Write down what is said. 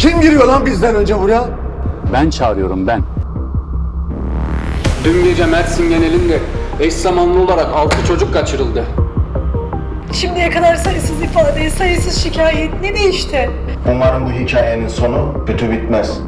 Kim giriyor lan bizden önce buraya? Ben çağırıyorum ben. Dün gece Mersin genelinde eş zamanlı olarak 6 çocuk kaçırıldı. Şimdiye kadar sayısız ifade, sayısız şikayet ne değişti? Umarım bu hikayenin sonu kötü bitmez.